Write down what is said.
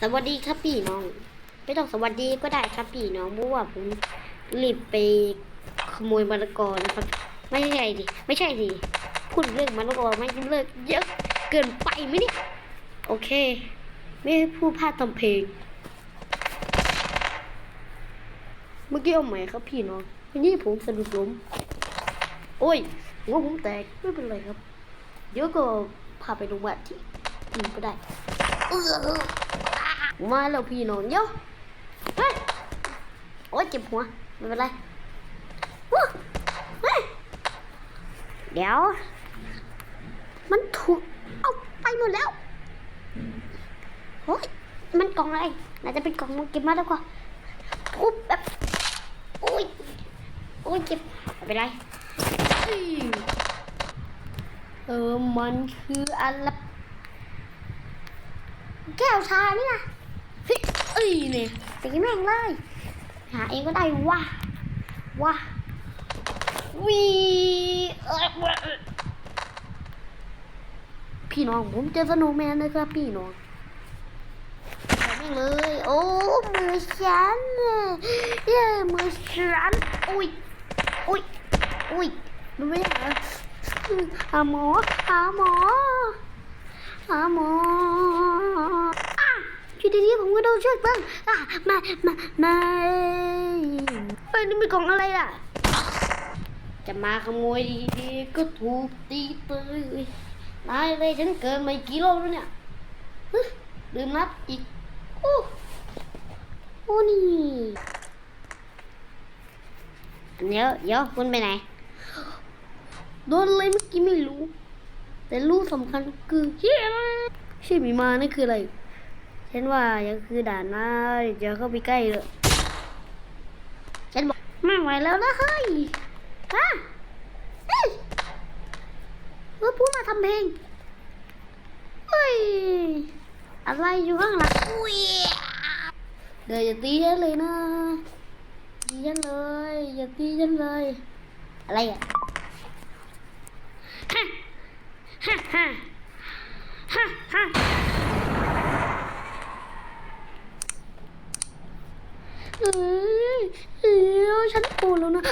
สวัสดีครับพี่น้อง ไม่ต้องสวัสดีก็ได้ครับพี่น้องเพราะว่าผมรีบไปขโมยมะละกอนะครับ ไม่ใช่ดิไม่ใช่ดิพูดเรื่องมะละกอไม่เลิกเยอะเกินไปไหมเนี่ยโอเค ไม่ให้พูดพลาดทำเพลง เมื่อกี้เอาใหม่ครับพี่น้องทีนี้ผมสะดุดล้มโอ้ยหัวผมแตกไม่เป็นไรครับ เดี๋ยวก็พาไปโรงพยาบาลที่อื่นก็ได้ มาแล้วพี่น้องเดี๋ยวเฮ้ยโอ้ยเจ็บหัวไม่เป็นไรวู้เฮ้ยเดี๋ยว มันถูกเอาไปหมดแล้วโอ้ยมันกล่องอะไรน่าจะเป็นกล่องมันเก็บมาแล้วก็ทุบแบบโอ้ยโอ้ยเจ็บไม่เป็นไรเอ้ยเออมันคืออะไรแก้วชานี่นะ เอ้ยเนี่ยตีแม่งเลย หาเองก็ได้ว่ะว่ะวีเอ้ยพี่น้องผมเจอสนว์แมนนะครับพี่น้องแม่งเลย โอ้มือฉันเย้มือฉันอุ้ยอุ้ยอุ้ยดูไม่ได้หาหมอหาหมอหาหมออะอยู่ ดีๆผมก็โดนเชือกตึงอะมามามาเฮ้ยนี่มีกล่องอะไรอะ จะมาขโมยดีๆก็ถูกตีตือตายเลยฉันเกินมากี่โลแล้วเนี่ยฮึลืมนับอีกโอ้โอ้นี่เดี๋ยวเดี๋ยวคุณไปไหนโดนอะไรเมื่อกี้ไม่รู้ แต่รู้สำคัญคือเฮียชื่อหมีมานั่นคืออะไร ฉันว่ายังคือด่านนะอย่าเข้าไปใกล้เลยฉันบอกไม่ไหวแล้วนะเฮ้ยฮะเฮ้ยเออพูดมาทำเพลงเฮ้ยอะไรอยู่ข้างหลังเดี๋ยวอย่าตีฉันเลยนะตีฉันเลยอย่าตีฉันเลย อะไรอะฮะฮ่าฮ่าฮ่าฮ่า ฉันโอแล้วนะ